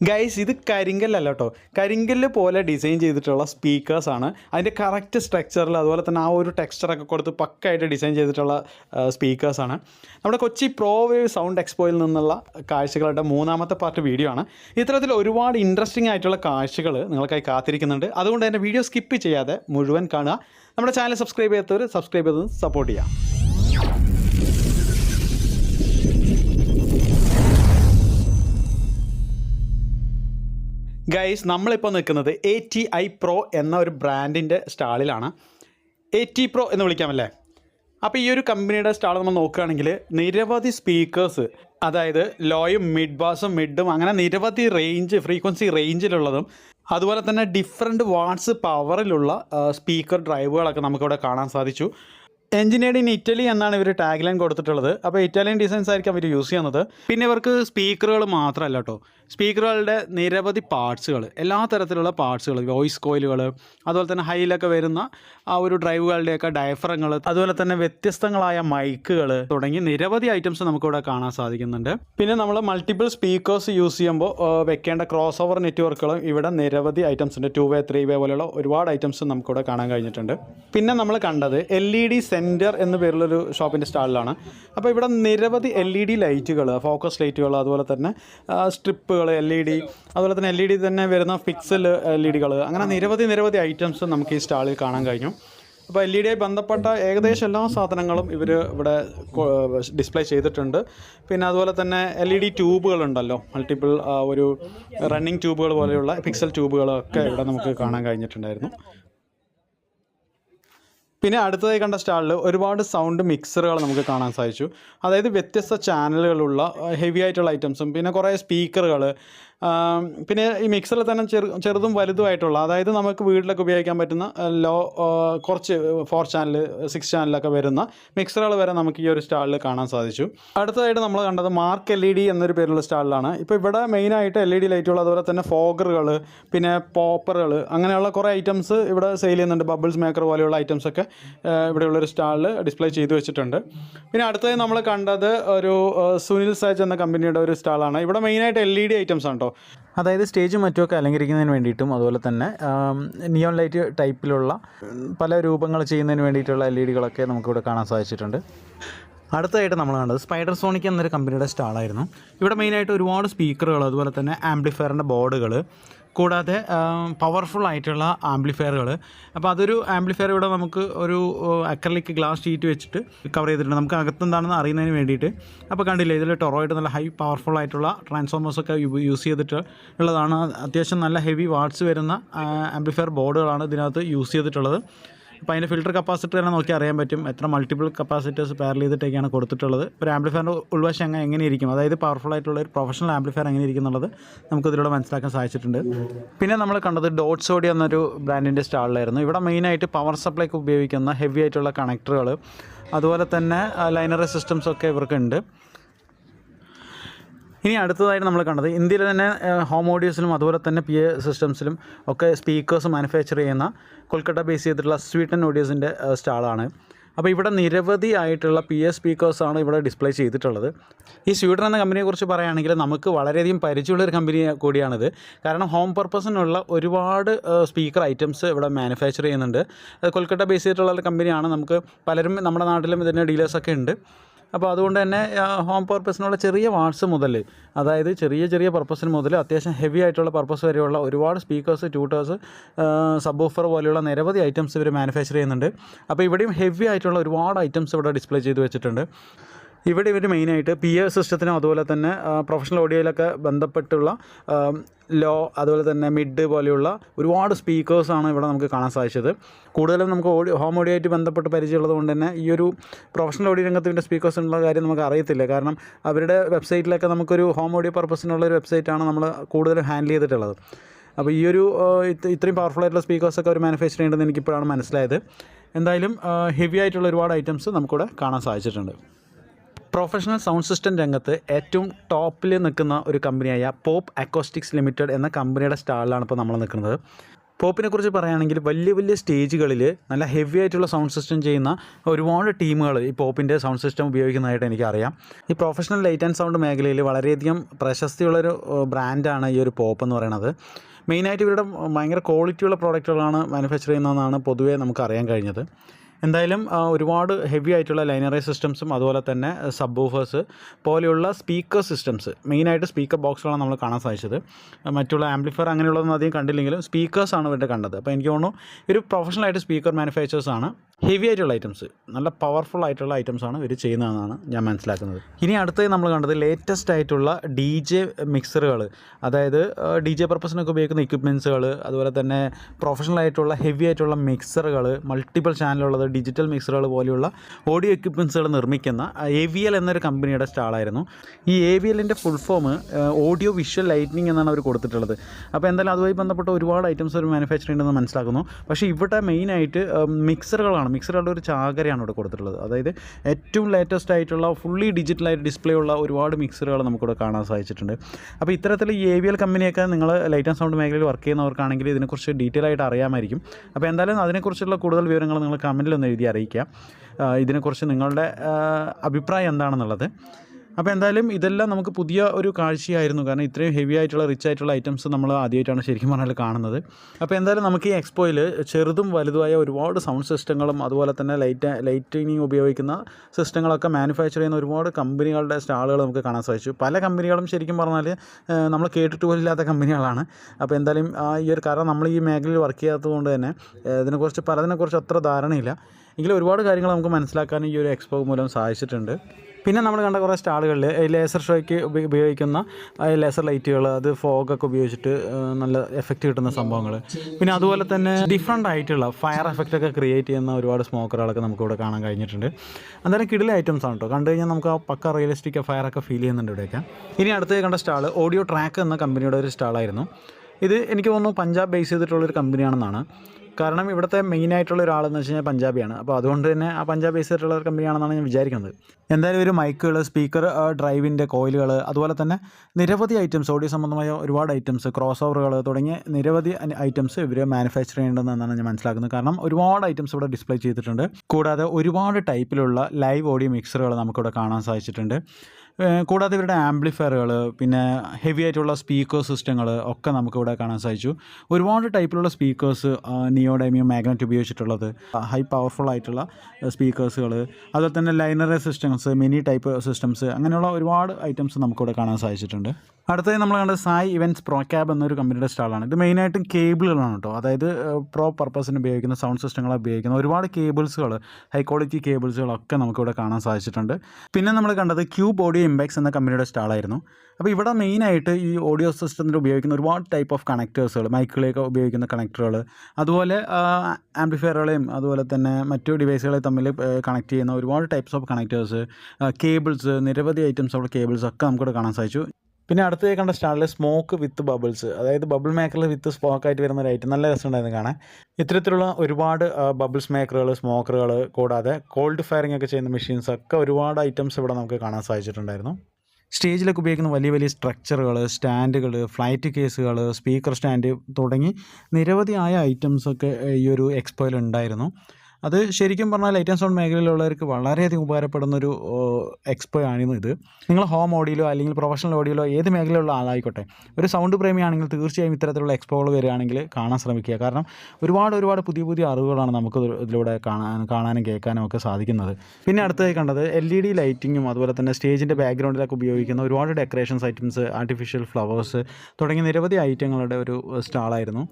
Guys ഇത് കരിങ്കല്ലല്ല കേട്ടോ കരിങ്കല്ല് പോലെ ഡിസൈൻ ചെയ്തിട്ടുള്ള സ്പീക്കേഴ്സാണ് അതിന്റെ കറക്റ്റ് സ്ട്രക്ചറിൽ അതുപോലെ തന്നെ ആ ഒരു ടെക്സ്ചറൊക്കെ കൊടുത്ത് പക്കായിട്ട് ഡിസൈൻ ചെയ്തിട്ടുള്ള സ്പീക്കേഴ്സാണ് നമ്മുടെ കൊച്ചി പ്രോ വേവ് സൗണ്ട് എക്സ്പോയിൽ നിന്നുള്ള കാഴ്ചകളുടെ മൂന്നാമത്തെ പാർട്ട് വീഡിയോ ആണ്. ഇത്തരത്തിൽ ഒരുപാട് ഇൻട്രസ്റ്റിംഗ് ആയിട്ടുള്ള കാഴ്ചകൾ നിങ്ങൾക്കായി കാത്തിരിക്കുന്നുണ്ട്. അതുകൊണ്ട് തന്നെ വീഡിയോ സ്കിപ്പ് ചെയ്യാതെ മുഴുവൻ കാണുക. നമ്മുടെ ചാനൽ സബ്സ്ക്രൈബ് ചെയ്യാത്തവർ സബ്സ്ക്രൈബ് ചെയ്ത് സപ്പോർട്ട് ചെയ്യാം ഗൈസ് നമ്മളിപ്പോൾ നിൽക്കുന്നത് എ ടി ഐ പ്രോ എന്ന ഒരു ബ്രാൻഡിന്റെ സ്റ്റാളിലാണ്. എ ടി പ്രോ എന്ന് വിളിക്കാമല്ലേ? അപ്പോൾ ഈ ഒരു കമ്പനിയുടെ സ്റ്റാൾ നമ്മൾ നോക്കുകയാണെങ്കിൽ നിരവധി സ്പീക്കേഴ്സ് അതായത് ലോയും മിഡ് ബാസും മിഡും അങ്ങനെ നിരവധി റേഞ്ച് ഫ്രീക്വൻസി റേഞ്ചിലുള്ളതും അതുപോലെ തന്നെ ഡിഫറെന്റ് വാട്സ് പവറിലുള്ള സ്പീക്കർ ഡ്രൈവുകളൊക്കെ നമുക്കിവിടെ കാണാൻ സാധിച്ചു. എഞ്ചിനീയർഡ് ഇൻ ഇറ്റലി എന്നാണ് ഇവർ ടാഗ് ലൈൻ കൊടുത്തിട്ടുള്ളത്. അപ്പോൾ ഇറ്റാലിയൻ ഡിസൈൻസ് ആയിരിക്കും അവർ യൂസ് ചെയ്യുന്നത്. പിന്നെ ഇവർക്ക് സ്പീക്കറുകൾ മാത്രമല്ല കേട്ടോ. സ്പീക്കറുകളുടെ നിരവധി പാർട്സുകൾ എല്ലാ തരത്തിലുള്ള പാർട്സുകൾ വോയിസ് കോയിലുകൾ അതുപോലെ തന്നെ ഹൈയിലൊക്കെ വരുന്ന ആ ഒരു ഡ്രൈവുകളുടെയൊക്കെ ഡയഫറങ്ങൾ അതുപോലെ തന്നെ വ്യത്യസ്തങ്ങളായ മൈക്കുകൾ തുടങ്ങി നിരവധി ഐറ്റംസ് നമുക്കിവിടെ കാണാൻ സാധിക്കുന്നുണ്ട്. പിന്നെ നമ്മൾ മൾട്ടിപ്പിൾ സ്പീക്കേഴ്സ് യൂസ് ചെയ്യുമ്പോൾ വെക്കേണ്ട ക്രോസ് ഓവർ നെറ്റ്വർക്കുകളും ഇവിടെ നിരവധി ഐറ്റംസ് ഉണ്ട്. ടു വേ ത്രീ വേ പോലെയുള്ള ഒരുപാട് ഐറ്റംസ് നമുക്കിവിടെ കാണാൻ കഴിഞ്ഞിട്ടുണ്ട്. പിന്നെ നമ്മൾ കണ്ടത് എൽ ഇ ഡി സെന്റർ എന്ന പേരുള്ളൊരു ഷോപ്പിന്റെ സ്റ്റാളിലാണ്. അപ്പോൾ ഇവിടെ നിരവധി എൽ ഇ ഡി ലൈറ്റുകൾ ഫോക്കസ് ലൈറ്റുകൾ അതുപോലെ തന്നെ സ്ട്രിപ്പുകൾ എൽ ഇ ഡി അതുപോലെ തന്നെ എൽ ഇ ഡി തന്നെ വരുന്ന പിക്സൽ എൽ ഇ ഡികൾ അങ്ങനെ നിരവധി നിരവധി ഐറ്റംസ് നമുക്ക് ഈ സ്റ്റാളിൽ കാണാൻ കഴിഞ്ഞു. അപ്പോൾ എൽ ഇ ഡി ബന്ധപ്പെട്ട ഏകദേശം എല്ലാ സാധനങ്ങളും ഇവർ ഇവിടെ ഡിസ്പ്ലേ ചെയ്തിട്ടുണ്ട്. പിന്നെ അതുപോലെ തന്നെ എൽ ഇ ഡി ട്യൂബുകളുണ്ടല്ലോ. മൾട്ടിപ്പിൾ ഒരു റണ്ണിങ് ട്യൂബുകൾ പോലെയുള്ള പിക്സൽ ട്യൂബുകളൊക്കെ ഇവിടെ നമുക്ക് കാണാൻ കഴിഞ്ഞിട്ടുണ്ടായിരുന്നു. പിന്നെ അടുത്തതായി കണ്ട സ്റ്റാളിൽ ഒരുപാട് സൗണ്ട് മിക്സറുകൾ നമുക്ക് കാണാൻ സാധിച്ചു. അതായത് വ്യത്യസ്ത ചാനലുകളുള്ള ഹെവി ആയിട്ടുള്ള ഐറ്റംസും പിന്നെ കുറേ സ്പീക്കറുകൾ പിന്നെ ഈ മിക്സറിൽ തന്നെ ചെറു ചെറുതും വലുതുമായിട്ടുള്ള അതായത് നമുക്ക് വീട്ടിലൊക്കെ ഉപയോഗിക്കാൻ പറ്റുന്ന ലോ കുറച്ച് ഫോർ ചാനൽ സിക്സ് ചാനലൊക്കെ വരുന്ന മിക്സറുകൾ വരെ നമുക്ക് ഈ ഒരു സ്റ്റാളിൽ കാണാൻ സാധിച്ചു. അടുത്തതായിട്ട് നമ്മൾ കണ്ടത് മാർക്ക് എൽ ഇ ഡി എന്നൊരു പേരുള്ള സ്റ്റാളിലാണ്. ഇപ്പോൾ ഇവിടെ മെയിനായിട്ട് എൽ ഇ ഡി ലൈറ്റുകൾ അതുപോലെ തന്നെ ഫോഗറുകൾ പിന്നെ പോപ്പറുകൾ അങ്ങനെയുള്ള കുറേ ഐറ്റംസ് ഇവിടെ സെയിൽ ചെയ്യുന്നുണ്ട്. ബബിൾസ് മേക്കർ പോലെയുള്ള ഐറ്റംസൊക്കെ ഇവിടെയുള്ളൊരു സ്റ്റാളിൽ ഡിസ്പ്ലേ ചെയ്തു വെച്ചിട്ടുണ്ട്. പിന്നെ അടുത്തതായി നമ്മൾ കണ്ടത് ഒരു സുനിൽ സാജ് എന്ന കമ്പനിയുടെ ഒരു സ്റ്റാളാണ്. ഇവിടെ മെയിനായിട്ട് എൽ ഇ ഡി ഐറ്റംസ് ആണ് അതായത് സ്റ്റേജ് മറ്റുമൊക്കെ അലങ്കരിക്കുന്നതിന് വേണ്ടിയിട്ടും അതുപോലെ തന്നെ നിയോൺ ലൈറ്റ് ടൈപ്പിലുള്ള പല രൂപങ്ങൾ ചെയ്യുന്നതിന് വേണ്ടിയിട്ടുള്ള എൽ ഇ ഡികളൊക്കെ നമുക്കിവിടെ കാണാൻ സാധിച്ചിട്ടുണ്ട്. അടുത്തതായിട്ട് നമ്മൾ കണ്ടത് സ്പൈഡർ സോണിക് എന്നൊരു കമ്പനിയുടെ സ്റ്റാളായിരുന്നു. ഇവിടെ മെയിനായിട്ട് ഒരുപാട് സ്പീക്കറുകൾ അതുപോലെ തന്നെ ആംപ്ലിഫയറിന്റെ ബോർഡുകൾ കൂടാതെ പവർഫുൾ ആയിട്ടുള്ള ആംപ്ലിഫയറുകൾ അപ്പോൾ അതൊരു ആംപ്ലിഫയർ ഇവിടെ നമുക്ക് ഒരു അക്രലിക് ഗ്ലാസ് ഷീറ്റ് വെച്ചിട്ട് കവർ ചെയ്തിട്ടുണ്ട്. നമുക്ക് അകത്തെന്താണെന്ന് അറിയുന്നതിന് വേണ്ടിയിട്ട്. അപ്പോൾ കണ്ടില്ലേ ഇതിൽ ടൊറോയിട്ട് നല്ല ഹൈ പവർഫുൾ ആയിട്ടുള്ള ട്രാൻസ്ഫോമേഴ്സൊക്കെ യൂസ് ചെയ്തിട്ട് ഉള്ളതാണ് അത്യാവശ്യം നല്ല ഹെവി വാട്ട്സ് വരുന്ന ആംപ്ലിഫയർ ബോർഡുകളാണ് ഇതിനകത്ത് യൂസ് ചെയ്തിട്ടുള്ളത്. അപ്പോൾ അതിന്റെ ഫിൽറ്റർ കപ്പാസിറ്റി തന്നെ നോക്കി അറിയാൻ പറ്റും എത്ര മൾട്ടിപ്പിൾ കപ്പാസിറ്റേഴ്സ് പാരൽ ചെയ്തിട്ടൊക്കെയാണ് കൊടുത്തിട്ടുള്ളത്. ഒരു ആംപ്ലിഫയറിന്റെ ഉൾവശം എങ്ങനെ എങ്ങനെയിരിക്കും? അതായത് പവർഫുൾ ആയിട്ടുള്ള ഒരു പ്രൊഫഷണൽ ആംപ്ലിഫയർ എങ്ങനെ ഇരിക്കും എന്നുള്ളത് നമുക്ക് ഇതിലൂടെ മനസ്സിലാക്കാൻ സാധിച്ചിട്ടുണ്ട്. പിന്നെ നമ്മൾ കണ്ടത് ഡോട്ട് സോഡി എന്നൊരു ബ്രാൻഡിന്റെ സ്റ്റാളിലായിരുന്നു ഇവിടെ മെയിനായിട്ട് പവർ സപ്ലൈക്ക് ഉപയോഗിക്കുന്ന ഹെവി ആയിട്ടുള്ള കണക്ടറുകൾ അതുപോലെ തന്നെ ലൈനറി സിസ്റ്റംസ് ഒക്കെ ഇവർക്കുണ്ട് ഇനി അടുത്തതായിട്ട് നമ്മൾ കണ്ടത് ഇന്ത്യയിൽ തന്നെ ഹോം ഓഡിയോസിലും അതുപോലെ തന്നെ പി എ സിസ്റ്റംസിലും ഒക്കെ സ്പീക്കേഴ്സ് മാനുഫാക്ചർ ചെയ്യുന്ന കൊൽക്കത്ത ബേസ് ചെയ്തിട്ടുള്ള സ്വീറ്റൻ ഓഡിയോസിന്റെ സ്റ്റാളാണ് അപ്പോൾ ഇവിടെ നിരവധി ആയിട്ടുള്ള പി എ സ്പീക്കേഴ്സാണ് ഇവിടെ ഡിസ്പ്ലേ ചെയ്തിട്ടുള്ളത്. ഈ സ്വീഡൻ എന്ന കമ്പനിയെക്കുറിച്ച് പറയുകയാണെങ്കിൽ നമുക്ക് വളരെയധികം പരിചയമുള്ളൊരു കമ്പനി കൂടിയാണിത്. കാരണം ഹോം പർപ്പസിനുള്ള ഒരുപാട് സ്പീക്കർ ഐറ്റംസ് ഇവിടെ മാനുഫാക്ചർ ചെയ്യുന്നുണ്ട്. കൊൽക്കത്ത ബേസ് ചെയ്തിട്ടുള്ള കമ്പനിയാണ് നമുക്ക് പലരും നമ്മുടെ നാട്ടിലും ഇതിന്റെ ഡീലേഴ്സൊക്കെ ഉണ്ട്. അപ്പോൾ അതുകൊണ്ട് തന്നെ ഹോം പർപ്പസിനുള്ള ചെറിയ വാട്സ് മുതൽ അതായത് ചെറിയ ചെറിയ പർപ്പസിന് മുതൽ അത്യാവശ്യം ഹെവി ആയിട്ടുള്ള പർപ്പസ് വരെയുള്ള ഒരുപാട് സ്പീക്കേഴ്സ് ട്യൂട്ടേഴ്സ് സബ് ഓഫർ പോലെയുള്ള നിരവധി ഐറ്റംസ് ഇവർ മാനുഫാക്ചർ ചെയ്യുന്നുണ്ട്. അപ്പോൾ ഇവിടെയും ഹെവി ആയിട്ടുള്ള ഒരുപാട് ഐറ്റംസ് ഇവിടെ ഡിസ്പ്ലേ ചെയ്ത് വെച്ചിട്ടുണ്ട്. ഇവിടെ ഇവർ മെയിനായിട്ട് പി എ സിസ്റ്റത്തിനും അതുപോലെ തന്നെ പ്രൊഫഷണൽ ഓഡിയോയിലൊക്കെ ബന്ധപ്പെട്ടുള്ള ലോ അതുപോലെ തന്നെ മിഡ് പോലെയുള്ള ഒരുപാട് സ്പീക്കേഴ്സാണ് ഇവിടെ നമുക്ക് കാണാൻ സാധിച്ചത്. കൂടുതലും നമുക്ക് ഓഡിയോ ഹോം ഓഡിയോ ആയിട്ട് ബന്ധപ്പെട്ട് പരിചയമുള്ളത് കൊണ്ട് തന്നെ ഈ ഒരു പ്രൊഫഷണൽ ഓഡിയോ രംഗത്ത് ഇതിന്റെ സ്പീക്കേഴ്സ് ഉള്ള കാര്യം നമുക്ക് അറിയത്തില്ല. കാരണം അവരുടെ വെബ്സൈറ്റിലൊക്കെ നമുക്കൊരു ഹോം ഓഡിയോ പർപ്പസിനുള്ള ഒരു വെബ്സൈറ്റാണ് നമ്മൾ കൂടുതലും ഹാൻഡിൽ ചെയ്തിട്ടുള്ളത്. അപ്പോൾ ഈ ഒരു ഇത്രയും പവർഫുൾ ആയിട്ടുള്ള സ്പീക്കേഴ്സൊക്കെ അവർ മാനുഫാക്ചർ ചെയ്യേണ്ടതെന്ന് എനിക്കിപ്പോഴാണ് മനസ്സിലായത്. എന്തായാലും ഹെവി ആയിട്ടുള്ള ഒരുപാട് ഐറ്റംസ് നമുക്കിവിടെ കാണാൻ സാധിച്ചിട്ടുണ്ട്. പ്രൊഫഷണൽ സൗണ്ട് സിസ്റ്റം രംഗത്ത് ഏറ്റവും ടോപ്പിൽ നിൽക്കുന്ന ഒരു കമ്പനിയായ പോപ്പ് അക്കോസ്റ്റിക്സ് ലിമിറ്റഡ് എന്ന കമ്പനിയുടെ സ്റ്റാളിലാണ് ഇപ്പോൾ നമ്മൾ നിൽക്കുന്നത്. പോപ്പിനെ കുറിച്ച് പറയുകയാണെങ്കിൽ വലിയ വലിയ സ്റ്റേജുകളിൽ നല്ല ഹെവി ആയിട്ടുള്ള സൗണ്ട് സിസ്റ്റം ചെയ്യുന്ന ഒരുപാട് ടീമുകൾ ഈ പോപ്പിന്റെ സൗണ്ട് സിസ്റ്റം ഉപയോഗിക്കുന്നതായിട്ട് എനിക്കറിയാം. ഈ പ്രൊഫഷണൽ ലൈറ്റ് ആൻഡ് സൗണ്ട് മേഖലയിൽ വളരെയധികം പ്രശസ്തിയുള്ളൊരു ബ്രാൻഡാണ് ഈ ഒരു പോപ്പ് എന്ന് പറയുന്നത്. മെയിനായിട്ട് ഇവരുടെ ഭയങ്കര ക്വാളിറ്റിയുള്ള പ്രോഡക്റ്റുകളാണ് മാനുഫാക്ചർ ചെയ്യുന്നതെന്നാണ് പൊതുവേ നമുക്ക് അറിയാൻ കഴിഞ്ഞത്. എന്തായാലും ഒരുപാട് ഹെവി ആയിട്ടുള്ള ലൈനറൈ സിസ്റ്റംസും അതുപോലെ തന്നെ സബ് ഊഫേഴ്സ് പോലെയുള്ള സ്പീക്കർ സിസ്റ്റംസ് മെയിനായിട്ട് സ്പീക്കർ ബോക്സുകളാണ് നമ്മൾ കാണാൻ സാധിച്ചത്. മറ്റുള്ള ആംപ്ലിഫയർ അങ്ങനെയുള്ളതൊന്നും അധികം കണ്ടില്ലെങ്കിലും സ്പീക്കേഴ്സാണ് ഇവരുടെ കണ്ടത്. അപ്പോൾ എനിക്ക് തോന്നുന്നു ഒരു പ്രൊഫഷണൽ ആയിട്ട് സ്പീക്കർ മാനുഫാക്ചേഴ്സ് ആണ്. ഹെവി ആയിട്ടുള്ള ഐറ്റംസ് നല്ല പവർഫുൾ ആയിട്ടുള്ള ഐറ്റംസ് ആണ് ഇവർ ചെയ്യുന്നതെന്നാണ് ഞാൻ മനസ്സിലാക്കുന്നത്. ഇനി അടുത്തത് നമ്മൾ കണ്ടത് ലേറ്റസ്റ്റ് ആയിട്ടുള്ള ഡി ജെ മിക്സറുകൾ അതായത് ഡി ജെ പർപ്പസിനൊക്കെ ഉപയോഗിക്കുന്ന എക്യുപ്മെൻസുകൾ അതുപോലെ തന്നെ പ്രൊഫഷണൽ ആയിട്ടുള്ള ഹെവി ആയിട്ടുള്ള മിക്സറുകൾ മൾട്ടിപ്പിൾ ചാനലുള്ളത് ഡിജിറ്റൽ മിക്സറുകൾ പോലെയുള്ള ഓഡിയോ എക്യുപ്മെൻസുകൾ നിർമ്മിക്കുന്ന എ വി എൽ എന്നൊരു കമ്പനിയുടെ സ്റ്റാളായിരുന്നു ഈ എ വി എല്ലിന്റെ full form audio visual lighting എന്നാണ് അവർ കൊടുത്തിട്ടുള്ളത്. അപ്പോൾ എന്തായാലും അതുമായി ബന്ധപ്പെട്ട ഒരുപാട് ഐറ്റംസ് അവർ മാനുഫാക്ചർ ഉണ്ടെന്ന് മനസ്സിലാക്കുന്നു. പക്ഷേ ഇവിടെ മെയിനായിട്ട് മിക്സറുകളാണ് മിക്സറുകളുടെ ഒരു ചാകരയാണ് ഇവിടെ കൊടുത്തിട്ടുള്ളത്. അതായത് ഏറ്റവും ലേറ്റസ്റ്റ് ആയിട്ടുള്ള ഫുള്ളി ഡിജിറ്റലായിട്ട് ഡിസ്പ്ലേ ഉള്ള ഒരുപാട് മിക്സറുകൾ നമുക്കിവിടെ കാണാൻ സാധിച്ചിട്ടുണ്ട്. അപ്പോൾ ഇത്തരത്തിൽ ഈ എ വി എൽ കമ്പനിയൊക്കെ നിങ്ങൾ ലൈറ്റ് ആൻഡ് സൗണ്ട് മേഖലയിൽ വർക്ക് ചെയ്യുന്നവർക്കാണെങ്കിൽ ഇതിനെക്കുറിച്ച് ഡീറ്റെയിൽ ആയിട്ട് അറിയാമായിരിക്കും. അപ്പോൾ എന്തായാലും അതിനെക്കുറിച്ചുള്ള കൂടുതൽ വിവരങ്ങൾ നിങ്ങൾ കമന്റിൽ ഒന്ന് എഴുതി അറിയിക്കാം. ഇതിനെക്കുറിച്ച് നിങ്ങളുടെ അഭിപ്രായം എന്താണെന്നുള്ളത്. അപ്പോൾ എന്തായാലും ഇതെല്ലാം നമുക്ക് പുതിയ ഒരു കാഴ്ചയായിരുന്നു. കാരണം ഇത്രയും ഹെവി ആയിട്ടുള്ള റിച്ച് ആയിട്ടുള്ള ഐറ്റംസ് നമ്മൾ ആദ്യമായിട്ടാണ് ശരിക്കും പറഞ്ഞാൽ കാണുന്നത്. അപ്പോൾ എന്തായാലും നമുക്ക് ഈ എക്സ്പോയിൽ ചെറുതും വലുതുമായ ഒരുപാട് സൗണ്ട് സിസ്റ്റങ്ങളും അതുപോലെ തന്നെ ലൈറ്റ് ലൈറ്റിനിങ് ഉപയോഗിക്കുന്ന സിസ്റ്റങ്ങളൊക്കെ മാനുഫാക്ചർ ചെയ്യുന്ന ഒരുപാട് കമ്പനികളുടെ സ്റ്റാളുകൾ നമുക്ക് കാണാൻ സാധിച്ചു. പല കമ്പനികളും ശരിക്കും പറഞ്ഞാൽ നമ്മൾ കേട്ടിട്ട് പോലില്ലാത്ത കമ്പനികളാണ് അപ്പോൾ എന്തായാലും ആ ഈ ഒരു കാരണം നമ്മൾ ഈ മേഖലയിൽ വർക്ക് ചെയ്യാത്തത് കൊണ്ട് തന്നെ ഇതിനെക്കുറിച്ച് പലതിനെക്കുറിച്ച് അത്ര ധാരണയില്ല. എങ്കിലും ഒരുപാട് കാര്യങ്ങൾ നമുക്ക് മനസ്സിലാക്കാൻ ഈ ഒരു എക്സ്പോ മൂലം സാധിച്ചിട്ടുണ്ട്. പിന്നെ നമ്മൾ കണ്ട കുറേ സ്റ്റാളുകളിൽ ലേസർ ഷോയ്ക്ക് ഉപയോഗിക്കുന്ന ലേസർ ലൈറ്റുകൾ അത് ഫോഗ് ഒക്കെ ഉപയോഗിച്ചിട്ട് നല്ല എഫക്റ്റ് കിട്ടുന്ന സംഭവങ്ങൾ. പിന്നെ അതുപോലെ തന്നെ ഡിഫറെന്റ് ആയിട്ടുള്ള ഫയർ എഫക്റ്റ് ഒക്കെ ക്രിയേറ്റ് ചെയ്യുന്ന ഒരുപാട് സ്മോക്കറുകളൊക്കെ നമുക്ക് ഇവിടെ കാണാൻ കഴിഞ്ഞിട്ടുണ്ട്. അന്നേരം കിടിലെ ഐറ്റംസ് ആണ് കേട്ടോ കണ്ടു കഴിഞ്ഞാൽ നമുക്ക് ആ പക്ക റിയലിസ്റ്റിക് ഫയറൊക്കെ ഫീൽ ചെയ്യുന്നുണ്ട് ഇവിടെയൊക്കെ. ഇനി അടുത്ത് കണ്ട സ്റ്റാൾ ഓഡിയോ ട്രാക്ക് എന്ന കമ്പനിയുടെ ഒരു സ്റ്റാളായിരുന്നു ഇത് എനിക്ക് തോന്നുന്നു പഞ്ചാബ് ബേസ് ചെയ്തിട്ടുള്ളൊരു കമ്പനിയാണെന്നാണ് കാരണം ഇവിടുത്തെ മെയിൻ ആയിട്ടുള്ള ഒരാളെന്ന് വെച്ച് കഴിഞ്ഞാൽ പഞ്ചാബിയാണ്. അപ്പോൾ അതുകൊണ്ട് തന്നെ ആ പഞ്ചാബ് ബേസ് ആയിട്ടുള്ള ഒരു കമ്പനിയാണെന്നാണ് ഞാൻ വിചാരിക്കുന്നത്. എന്തായാലും ഒരു മൈക്കുകൾ സ്പീക്കർ ഡ്രൈവിന്റെ കോയിലുകൾ അതുപോലെ തന്നെ നിരവധി ഐറ്റംസ് ഓഡിയോ സംബന്ധമായ ഒരുപാട് ഐറ്റംസ് ക്രോസ് ഓവറുകൾ തുടങ്ങിയ നിരവധി ഐറ്റംസ് ഇവർ മാനുഫാക്ചർ ചെയ്യേണ്ടതെന്നാണ് ഞാൻ മനസ്സിലാക്കുന്നത്. കാരണം ഒരുപാട് ഐറ്റംസ് ഇവിടെ ഡിസ്പ്ലേ ചെയ്തിട്ടുണ്ട്. കൂടാതെ ഒരുപാട് ടൈപ്പിലുള്ള ലൈവ് ഓഡിയോ മിക്സറുകൾ നമുക്കിവിടെ കാണാൻ സാധിച്ചിട്ടുണ്ട്. കൂടാതെ ഇവരുടെ ആംപ്ലിഫയറുകൾ പിന്നെ ഹെവി ആയിട്ടുള്ള സ്പീക്കർ സിസ്റ്റങ്ങൾ ഒക്കെ നമുക്കിവിടെ കാണാൻ സാധിച്ചു. ഒരുപാട് ടൈപ്പിലുള്ള സ്പീക്കേഴ്സ് നിയോഡൈമിയം മാഗ്നറ്റ് ഉപയോഗിച്ചിട്ടുള്ളത് ഹൈ പവർഫുൾ ആയിട്ടുള്ള സ്പീക്കേഴ്സുകൾ അതുപോലെ തന്നെ line array systems mini type systems അങ്ങനെയുള്ള ഒരുപാട് ഐറ്റംസ് നമുക്കിവിടെ കാണാൻ സാധിച്ചിട്ടുണ്ട്. അടുത്തത് നമ്മൾ കണ്ടത് സായി ഇവന്റ്സ് പ്രോ ക്യാബ് എന്നൊരു കമ്പനിയുടെ സ്റ്റാളാണ് ഇത് മെയിനായിട്ടും കേബിളുകളാണ് കേട്ടോ. അതായത് പ്രോ പർപ്പസിന് ഉപയോഗിക്കുന്ന സൗണ്ട് സിസ്റ്റങ്ങൾ ഉപയോഗിക്കുന്ന ഒരുപാട് കേബിൾസുകൾ ഹൈ ക്വാളിറ്റി കേബിൾസുകളൊക്കെ നമുക്കിവിടെ കാണാൻ സാധിച്ചിട്ടുണ്ട്. പിന്നെ നമ്മൾ കണ്ടത് ക്യൂബ് ഓഡിയോ ഇമ്പാക്സ് എന്ന കമ്പനിയുടെ സ്റ്റാളായിരുന്നു. അപ്പോൾ ഇവിടെ മെയിനായിട്ട് ഈ ഓഡിയോ സിസ്റ്റത്തിൽ ഉപയോഗിക്കുന്ന ഒരുപാട് ടൈപ്പ് ഓഫ് കണക്റ്റേഴ്സുകൾ മൈക്കിലേക്ക് ഉപയോഗിക്കുന്ന കണക്ടറുകൾ അതുപോലെ ആംപ്ലിഫയറുകളെയും അതുപോലെ തന്നെ മറ്റു ഡിവൈസുകളെ തമ്മിൽ കണക്ട് ചെയ്യുന്ന ഒരുപാട് ടൈപ്സ് ഓഫ് കണക്ടേഴ്സ് കേബിൾസ് നിരവധി ഐറ്റംസ് ഓഫ് കേബിൾസ് ഒക്കെ നമുക്കിവിടെ കാണാൻ സാധിച്ചു. പിന്നെ അടുത്തേ കണ്ട സ്റ്റാളിൽ സ്മോക്ക് വിത്ത് ബബിൾസ്. അതായത് ബബിൾ മേക്കറിൽ വിത്ത് സ്മോക്ക് ആയിട്ട് വരുന്ന ഒരു ഐറ്റം നല്ല രസമുണ്ടായിരുന്നു കാണാൻ. ഇത്തരത്തിലുള്ള ഒരുപാട് ബബിൾസ് മേക്കറുകൾ സ്മോക്കറുകൾ കൂടാതെ കോൾഡ് ഫയറിംഗ് ഒക്കെ ചെയ്യുന്ന മെഷീൻസ് ഒക്കെ ഒരുപാട് ഐറ്റംസ് ഇവിടെ നമുക്ക് കാണാൻ സാധിച്ചിട്ടുണ്ടായിരുന്നു. സ്റ്റേജിലൊക്കെ ഉപയോഗിക്കുന്ന വലിയ വലിയ സ്ട്രക്ചറുകൾ സ്റ്റാൻഡുകൾ ഫ്ലൈറ്റ് കേസുകൾ സ്പീക്കർ സ്റ്റാൻഡ് തുടങ്ങി നിരവധിയായ ഐറ്റംസൊക്കെ ഈ ഒരു എക്സ്പോയിൽ ഉണ്ടായിരുന്നു. അത് ശരിക്കും പറഞ്ഞാൽ ലൈറ്റ് ആൻഡ് സൗണ്ട് മേഖലയിലുള്ളവർക്ക് വളരെയധികം ഉപകാരപ്പെടുന്ന ഒരു എക്സ്പോ ആണിന്ന് ഇത്. നിങ്ങൾ ഹോം ഓഡിയോയിലോ അല്ലെങ്കിൽ പ്രൊഫഷണൽ ഓഡിയോയിലോ ഏത് മേഖലയിലുള്ള ആളായിക്കോട്ടെ ഒരു സൗണ്ട് പ്രേമിയാണെങ്കിൽ തീർച്ചയായും ഇത്തരത്തിലുള്ള എക്സ്പോകൾ വരികയാണെങ്കിൽ കാണാൻ ശ്രമിക്കുക. കാരണം ഒരുപാട് ഒരുപാട് പുതിയ പുതിയ അറിവുകളാണ് നമുക്ക് ഇതിലൂടെ കാണാൻ കാണാനും കേൾക്കാനും ഒക്കെ സാധിക്കുന്നത്. പിന്നെ അടുത്തതായി കണ്ടത് എൽ ഇ ഡി ലൈറ്റിങ്ങും അതുപോലെ തന്നെ സ്റ്റേജിന്റെ ബാക്ക്ഗ്രൗണ്ടിലൊക്കെ ഉപയോഗിക്കുന്ന ഒരുപാട് ഡെക്കറേഷൻസ് ഐറ്റംസ് ആർട്ടിഫിഷ്യൽ ഫ്ലവേഴ്സ് തുടങ്ങിയ നിരവധി ഐറ്റങ്ങളുടെ ഒരു സ്റ്റാളായിരുന്നു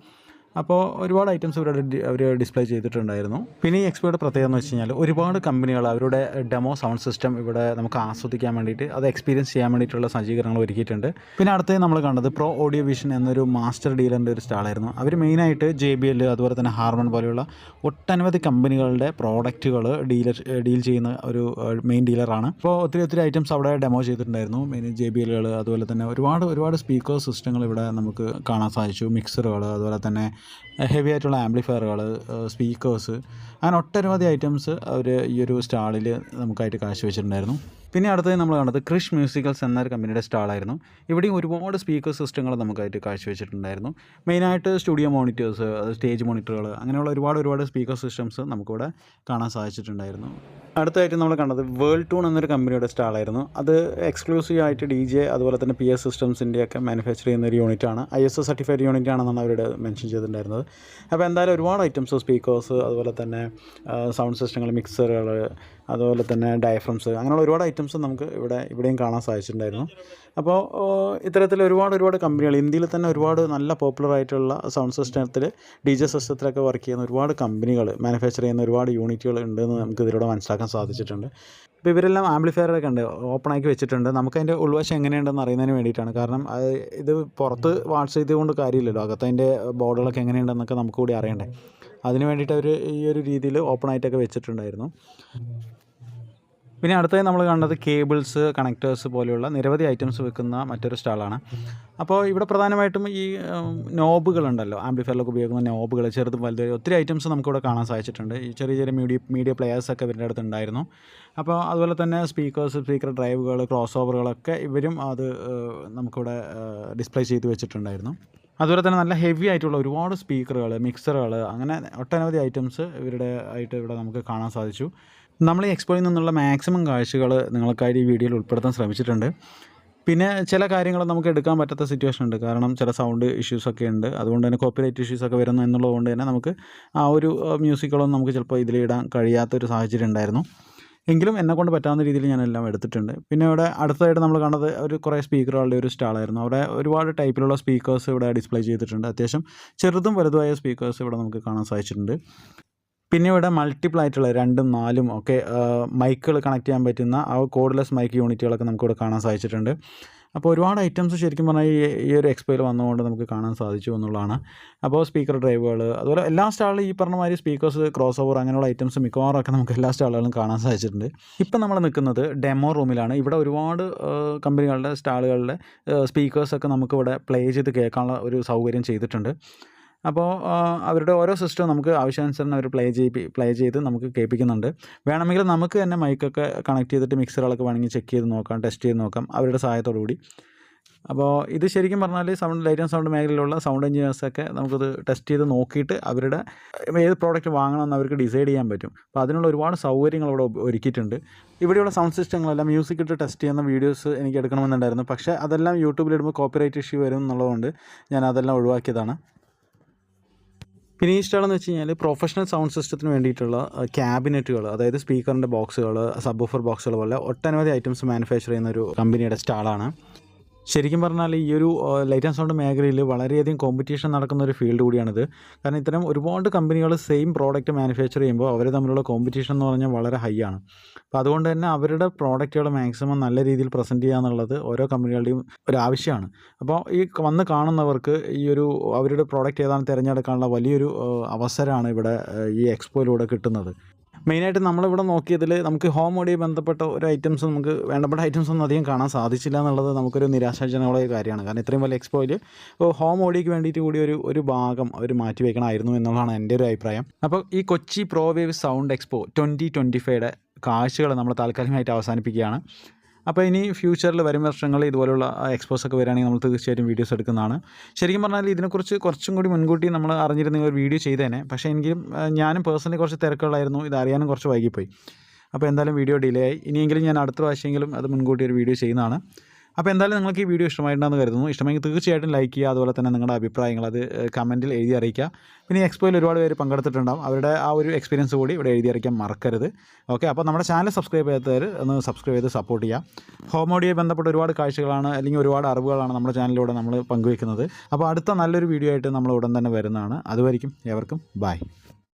അപ്പോൾ ഒരുപാട് ഐറ്റംസ് ഇവരുടെ അവർ ഡിസ്പ്ലേ ചെയ്തിട്ടുണ്ടായിരുന്നു. പിന്നെ ഈ എക്സ്പോയുടെ പ്രത്യേകത എന്ന് വെച്ച് കഴിഞ്ഞാൽ ഒരുപാട് കമ്പനികൾ അവരുടെ ഡെമോ സൗണ്ട് സിസ്റ്റം ഇവിടെ നമുക്ക് ആസ്വദിക്കാൻ വേണ്ടിയിട്ട് അത് എക്സ്പീരിയൻസ് ചെയ്യാൻ വേണ്ടിയിട്ടുള്ള സജ്ജീകരണങ്ങൾ ഒരുക്കിയിട്ടുണ്ട്. പിന്നെ അടുത്തത് നമ്മൾ കണ്ടത് പ്രോ ഓഡിയോ വിഷൻ എന്നൊരു മാസ്റ്റർ ഡീലറിന്റെ ഒരു സ്റ്റാളായിരുന്നു അവർ മെയിനായിട്ട് ജെ ബി എൽ അതുപോലെ തന്നെ ഹാർമൺ പോലെയുള്ള ഒട്ടനവധി കമ്പനികളുടെ പ്രോഡക്റ്റുകൾ ഡീലർ ഡീൽ ചെയ്യുന്ന ഒരു മെയിൻ ഡീലറാണ് അപ്പോൾ ഒത്തിരി ഒത്തിരി ഐറ്റംസ് അവിടെ ഡെമോ ചെയ്തിട്ടുണ്ടായിരുന്നു. മെയിൻ ജെ ബി എല്ലുകൾ അതുപോലെ തന്നെ ഒരുപാട് ഒരുപാട് സ്പീക്കർ സിസ്റ്റങ്ങൾ ഇവിടെ നമുക്ക് കാണാൻ സാധിച്ചു. മിക്സറുകൾ അതുപോലെ തന്നെ ഹെവി ആയിട്ടുള്ള ആംപ്ലിഫയറുകൾ സ്പീക്കേഴ്സ് അങ്ങനെ ഒട്ടനവധി ഐറ്റംസ് അവർ ഈ ഒരു സ്റ്റാളിൽ നമുക്കായിട്ട് കാഴ്ചവെച്ചിട്ടുണ്ടായിരുന്നു പിന്നെ അടുത്തത് നമ്മൾ കണ്ടത് ക്രിഷ് മ്യൂസിക്കൽസ് എന്നൊരു കമ്പനിയുടെ സ്റ്റാളായിരുന്നു ഇവിടെയും ഒരുപാട് സ്പീക്കർ സിസ്റ്റങ്ങൾ നമുക്കായിട്ട് കാഴ്ചവെച്ചിട്ടുണ്ടായിരുന്നു. മെയിനായിട്ട് സ്റ്റുഡിയോ മോണിറ്റേഴ്സ് സ്റ്റേജ് മോണിറ്ററുകൾ അങ്ങനെയുള്ള ഒരുപാട് ഒരുപാട് സ്പീക്കർ സിസ്റ്റംസ് നമുക്കിവിടെ കാണാൻ സാധിച്ചിട്ടുണ്ടായിരുന്നു. അടുത്തായിട്ട് നമ്മൾ കണ്ടത് വേൾഡ് ടൂൺ എന്നൊരു കമ്പനിയുടെ സ്റ്റാളായിരുന്നു അത് എക്സ്ക്ലൂസീവ് ആയിട്ട് ഡി ജെ അതുപോലെ തന്നെ പി എസ് സിസ്റ്റംസിന്റെ ഒക്കെ മാനുഫാക്ചർ ചെയ്യുന്ന ഒരു യൂണിറ്റാണ് ഐ എസ് സർട്ടിഫൈഡ് യൂണിറ്റ് ആണെന്നാണ് അവരുടെ മെൻഷൻ ചെയ്തിട്ടുണ്ടായിരുന്നത്. അപ്പോൾ എന്തായാലും ഒരുപാട് ഐറ്റംസ് സ്പീക്കേഴ്സ് അതുപോലെ തന്നെ സൗണ്ട് സിസ്റ്റങ്ങൾ മിക്സറുകൾ അതുപോലെ തന്നെ ഡയഫ്രംസ് അങ്ങനെയുള്ള ഒരുപാട് ഐറ്റംസ് നമുക്ക് ഇവിടെ ഇവിടെയും കാണാൻ സാധിച്ചിട്ടുണ്ടായിരുന്നു. അപ്പോൾ ഇത്തരത്തിൽ ഒരുപാട് ഒരുപാട് കമ്പനികൾ ഇന്ത്യയിൽ തന്നെ ഒരുപാട് നല്ല പോപ്പുലർ ആയിട്ടുള്ള സൗണ്ട് സിസ്റ്റത്തിൽ ഡി ജെ സിസ്റ്റത്തിലൊക്കെ വർക്ക് ചെയ്യുന്ന ഒരുപാട് കമ്പനികൾ മാനുഫാക്ചർ ചെയ്യുന്ന ഒരുപാട് യൂണിറ്റുകൾ ഉണ്ടെന്ന് നമുക്ക് ഇതിലൂടെ മനസ്സിലാക്കാൻ സാധിച്ചിട്ടുണ്ട്. ഇപ്പോൾ ഇവരെല്ലാം ആംപ്ലിഫയറൊക്കെ ഉണ്ട് ഓപ്പൺ ആക്കി വെച്ചിട്ടുണ്ട്. നമുക്ക് അതിന്റെ ഉൾവശം എങ്ങനെയുണ്ടെന്ന് അറിയുന്നതിന് വേണ്ടിയിട്ടാണ്. കാരണം ഇത് പുറത്ത് വാട്സ് ചെയ്തുകൊണ്ട് കാര്യമില്ലല്ലോ. അകത്ത് അതിന്റെ ബോർഡുകളൊക്കെ എങ്ങനെയുണ്ടെന്നൊക്കെ നമുക്ക് കൂടി അറിയണ്ടേ. അതിന് വേണ്ടിയിട്ട് അവർ ഈ ഒരു രീതിയിൽ ഓപ്പൺ ആയിട്ടൊക്കെ വെച്ചിട്ടുണ്ടായിരുന്നു. പിന്നെ അടുത്തായി നമ്മൾ കണ്ടത് കേബിൾസ് കണക്ടേഴ്സ് പോലെയുള്ള നിരവധി ഐറ്റംസ് വെക്കുന്ന മറ്റൊരു സ്റ്റാളാണ്. അപ്പോൾ ഇവിടെ പ്രധാനമായിട്ടും ഈ നോബുകളുണ്ടല്ലോ ആംപ്ലിഫയറിലൊക്കെ ഉപയോഗിക്കുന്ന നോബുകൾ ചെറുതും വലുത് ഒത്തിരി ഐറ്റംസ് നമുക്കിവിടെ കാണാൻ സാധിച്ചിട്ടുണ്ട്. ഈ ചെറിയ ചെറിയ മീഡിയ മീഡിയ പ്ലെയേഴ്സൊക്കെ ഇവരുടെ അടുത്ത് ഉണ്ടായിരുന്നു. അപ്പോൾ അതുപോലെ തന്നെ സ്പീക്കേഴ്സ് സ്പീക്കർ ഡ്രൈവുകൾ ക്രോസ് ഓവറുകളൊക്കെ ഇവരും അത് നമുക്കിവിടെ ഡിസ്പ്ലേ ചെയ്ത് വെച്ചിട്ടുണ്ടായിരുന്നു. അതുപോലെ തന്നെ നല്ല ഹെവി ആയിട്ടുള്ള ഒരുപാട് സ്പീക്കറുകൾ മിക്സറുകൾ അങ്ങനെ ഒട്ടനവധി ഐറ്റംസ് ഇവരുടെ ആയിട്ട് ഇവിടെ നമുക്ക് കാണാൻ സാധിച്ചു. നമ്മൾ ഈ എക്സ്പോയിൽ നിന്നുള്ള മാക്സിമം കാഴ്ചകൾ നിങ്ങൾക്കായിട്ട് ഈ വീഡിയോയിൽ ഉൾപ്പെടുത്താൻ ശ്രമിച്ചിട്ടുണ്ട്. പിന്നെ ചില കാര്യങ്ങൾ നമുക്ക് എടുക്കാൻ പറ്റാത്ത സിറ്റുവേഷൻ ഉണ്ട്. കാരണം ചില സൗണ്ട് ഇഷ്യൂസൊക്കെ ഉണ്ട്. അതുകൊണ്ട് തന്നെ കോപ്പിറൈറ്റ് ഇഷ്യൂസൊക്കെ വരുന്നു എന്നുള്ളതുകൊണ്ട് തന്നെ നമുക്ക് ആ ഒരു മ്യൂസിക്കുകളൊന്നും നമുക്ക് ചിലപ്പോൾ ഇതിലിടാൻ കഴിയാത്തൊരു സാഹചര്യം ഉണ്ടായിരുന്നു. എങ്കിലും എന്നെ കൊണ്ട് പറ്റാവുന്ന രീതിയിൽ ഞാൻ എല്ലാം എടുത്തിട്ടുണ്ട്. പിന്നെ ഇവിടെ അടുത്തതായിട്ട് നമ്മൾ കണ്ടത് ഒരു കുറേ സ്പീക്കറുകളുടെ ഒരു സ്റ്റാളായിരുന്നു. അവിടെ ഒരുപാട് ടൈപ്പിലുള്ള സ്പീക്കേഴ്സ് ഇവിടെ ഡിസ്പ്ലേ ചെയ്തിട്ടുണ്ട്. അത്യാവശ്യം ചെറുതും വലുതുമായ സ്പീക്കേഴ്സ് ഇവിടെ നമുക്ക് കാണാൻ സാധിച്ചിട്ടുണ്ട്. പിന്നെ ഇവിടെ മൾട്ടിപ്പിൾ ആയിട്ടുള്ള രണ്ടും നാലും ഒക്കെ മൈക്കുകൾ കണക്ട് ചെയ്യാൻ പറ്റുന്ന ആ കോഡ്ലെസ് മൈക്ക് യൂണിറ്റുകളൊക്കെ നമുക്കിവിടെ കാണാൻ സാധിച്ചിട്ടുണ്ട്. അപ്പോൾ ഒരുപാട് ഐറ്റംസ് ശരിക്കും പറഞ്ഞാൽ ഈ ഒരു എക്സ്പോയിൽ വന്നുകൊണ്ട് നമുക്ക് കാണാൻ സാധിച്ചു എന്നുള്ളതാണ്. അപ്പോൾ സ്പീക്കർ ഡ്രൈവുകൾ അതുപോലെ എല്ലാ സ്റ്റാളിലും ഈ പറഞ്ഞ മാതിരി സ്പീക്കേഴ്സ് ക്രോസ് ഓവർ അങ്ങനെയുള്ള ഐറ്റംസ് മിക്കവാറും ഒക്കെ നമുക്ക് എല്ലാ സ്റ്റാളുകളിലും കാണാൻ സാധിച്ചിട്ടുണ്ട്. ഇപ്പം നമ്മൾ നിൽക്കുന്നത് ഡെമോ റൂമിലാണ് ഇവിടെ ഒരുപാട് കമ്പനികളുടെ സ്റ്റാളുകളുടെ സ്പീക്കേഴ്സൊക്കെ നമുക്കിവിടെ പ്ലേ ചെയ്ത് കേൾക്കാനുള്ള ഒരു സൗകര്യം ചെയ്തിട്ടുണ്ട്. അപ്പോൾ അവരുടെ ഓരോ സിസ്റ്റവും നമുക്ക് ആവശ്യാനുസരണം അവർ പ്ലേ ചെയ്യിപ്പി പ്ലേ ചെയ്ത് നമുക്ക് കേൾപ്പിക്കുന്നുണ്ട്. വേണമെങ്കിൽ നമുക്ക് തന്നെ മൈക്കൊക്കെ കണക്ട് ചെയ്തിട്ട് മിക്സറുകളൊക്കെ വേണമെങ്കിൽ ചെക്ക് ചെയ്ത് നോക്കാം ടെസ്റ്റ് ചെയ്ത് നോക്കാം അവരുടെ സഹായത്തോടു കൂടി. അപ്പോൾ ഇത് ശരിക്കും പറഞ്ഞാൽ സൗണ്ട് ലൈറ്റ് ആൻഡ് സൗണ്ട് മേഖലയിലുള്ള സൗണ്ട് എഞ്ചിനീയേഴ്സൊക്കെ നമുക്കത് ടെസ്റ്റ് ചെയ്ത് നോക്കിയിട്ട് അവരുടെ ഏത് പ്രോഡക്റ്റ് വാങ്ങണമെന്ന് അവർക്ക് ഡിസൈഡ് ചെയ്യാൻ പറ്റും. അപ്പോൾ അതിനുള്ള ഒരുപാട് സൗകര്യങ്ങൾ ഇവിടെ ഒരുക്കിയിട്ടുണ്ട്. ഇവിടെയുള്ള സൗണ്ട് സിസ്റ്റങ്ങളെല്ലാം മ്യൂസിക് ഇട്ട് ടെസ്റ്റ് ചെയ്യുന്ന വീഡിയോസ് എനിക്ക് എടുക്കണമെന്നുണ്ടായിരുന്നു. പക്ഷേ അതെല്ലാം യൂട്യൂബിലിടുമ്പോൾ കോപ്പിറൈറ്റ് ഇഷ്യൂ വരും എന്നുള്ളതുകൊണ്ട് ഞാൻ അതെല്ലാം ഒഴിവാക്കിയതാണ്. പിന്നെ സ്റ്റാളെന്ന് വെച്ച് കഴിഞ്ഞാൽ പ്രൊഫഷണൽ സൗണ്ട് സിസ്റ്റത്തിന് വേണ്ടിയിട്ടുള്ള ക്യാബിനറ്റുകൾ അതായത് സ്പീക്കറിന്റെ ബോക്സുകൾ സബ്ബൂഫർ ബോക്സുകൾ പോലെ ഒട്ടനവധി ഐറ്റംസ് മാനുഫാക്ചർ ചെയ്യുന്ന ഒരു കമ്പനിയുടെ സ്റ്റാളാണ് ശരിക്കും പറഞ്ഞാൽ ഈ ഒരു ലൈറ്റ് ആൻഡ് സൗണ്ട് മേഖലയിൽ വളരെയധികം കോമ്പറ്റീഷൻ നടക്കുന്ന ഒരു ഫീൽഡ് കൂടിയാണിത്. കാരണം ഇത്തരം ഒരുപാട് കമ്പനികൾ സെയിം പ്രോഡക്റ്റ് മാനുഫാക്ചർ ചെയ്യുമ്പോൾ അവർ തമ്മിലുള്ള കോമ്പറ്റീഷൻ എന്ന് പറഞ്ഞാൽ വളരെ ഹൈ ആണ്. അപ്പോൾ അതുകൊണ്ട് തന്നെ അവരുടെ പ്രോഡക്റ്റുകൾ മാക്സിമം നല്ല രീതിയിൽ പ്രസന്റ് ചെയ്യുക എന്നുള്ളത് ഓരോ കമ്പനികളുടെയും ഒരു ആവശ്യമാണ്. അപ്പോൾ ഈ വന്ന് കാണുന്നവർക്ക് ഈ ഒരു അവരുടെ പ്രോഡക്റ്റ് ഏതാണ് തിരഞ്ഞെടുക്കാനുള്ള വലിയൊരു അവസരമാണ് ഇവിടെ ഈ എക്സ്പോയിലൂടെ കിട്ടുന്നത്. മെയിനായിട്ട് നമ്മളിവിടെ നോക്കിയതിൽ നമുക്ക് ഹോം ഓഡിയോ ബന്ധപ്പെട്ട ഒരു ഐറ്റംസ് നമുക്ക് വേണ്ടപ്പെട്ട ഐറ്റംസ് ഒന്നും അധികം കാണാൻ സാധിച്ചില്ല എന്നുള്ളത് നമുക്കൊരു നിരാശാജനകമായ കാര്യമാണ്. കാരണം ഇത്രയും വലിയ എക്സ്പോയിൽ ഹോം ഓഡിയോയ്ക്ക് വേണ്ടിയിട്ട് കൂടി ഒരു ഒരു ഭാഗം അവർ മാറ്റി വെക്കണമായിരുന്നു എന്നുള്ളതാണ് എന്റെ ഒരു അഭിപ്രായം. അപ്പോൾ ഈ Kochi ProWave sound expo twenty twenty five കാഴ്ചകൾ നമ്മൾ താൽക്കാലികമായിട്ട് അവസാനിപ്പിക്കുകയാണ്. അപ്പോൾ ഇനി ഫ്യൂച്ചറിൽ വരും വർഷങ്ങളിൽ ഇതുപോലുള്ള എക്സ്പോസ് ഒക്കെ വരികയാണെങ്കിൽ നമ്മൾ തീർച്ചയായിട്ടും വീഡിയോസ് എടുക്കുന്നതാണ്. ശരിക്കും പറഞ്ഞാൽ ഇതിനെക്കുറിച്ച് കുറച്ചും കൂടി മുൻകൂട്ടി നമ്മൾ അറിഞ്ഞിരുന്ന ഒരു വീഡിയോ ചെയ്തേനെ. പക്ഷേ എങ്കിലും ഞാനും പേഴ്സണലി കുറച്ച് തിരക്കുകളായിരുന്നു. ഇത് അറിയാനും കുറച്ച് വൈകിപ്പോയി. അപ്പോൾ എന്തായാലും വീഡിയോ ഡിലേ ആയി. ഇനിയെങ്കിലും ഞാൻ അടുത്ത പ്രാവശ്യമെങ്കിലും അത് മുൻകൂട്ടി ഒരു വീഡിയോ ചെയ്യുന്നതാണ്. അപ്പോൾ എന്തായാലും നിങ്ങൾക്ക് ഈ വീഡിയോ ഇഷ്ടമായിട്ടുണ്ടെന്ന് കരുതുന്നു. ഇഷ്ടമെങ്കിൽ തീർച്ചയായിട്ടും ലൈക്ക് ചെയ്യുക അതുപോലെ തന്നെ നിങ്ങളുടെ അഭിപ്രായങ്ങൾ അത് കമന്റിൽ എഴുതി അറിയിക്കുക. പിന്നെ എക്സ്പോയിൽ ഒരുപാട് പേര് പങ്കെടുത്തിട്ടുണ്ടാവും. അവരുടെ ആ ഒരു എക്സ്പീരിയൻസ് കൂടി ഇവിടെ എഴുതി അറിയിക്കാൻ മറക്കരുത്. ഓക്കെ അപ്പോൾ നമ്മുടെ ചാനൽ സബ്സ്ക്രൈബ് ചെയ്യാത്തവർ ഒന്ന് സബ്സ്ക്രൈബ് ചെയ്ത് സപ്പോർട്ട് ചെയ്യുക. ഹോം ഓഡിയോയെ ബന്ധപ്പെട്ട ഒരുപാട് കാഴ്ചകളാണ് അല്ലെങ്കിൽ ഒരുപാട് അറിവുകളാണ് നമ്മുടെ ചാനലിലൂടെ നമ്മൾ പങ്കുവയ്ക്കുന്നത് അപ്പോൾ അടുത്ത നല്ലൊരു വീഡിയോ ആയിട്ട് നമ്മൾ ഉടൻ തന്നെ വരുന്നതാണ്. അതുവരിക്കും ഏവർക്കും ബൈ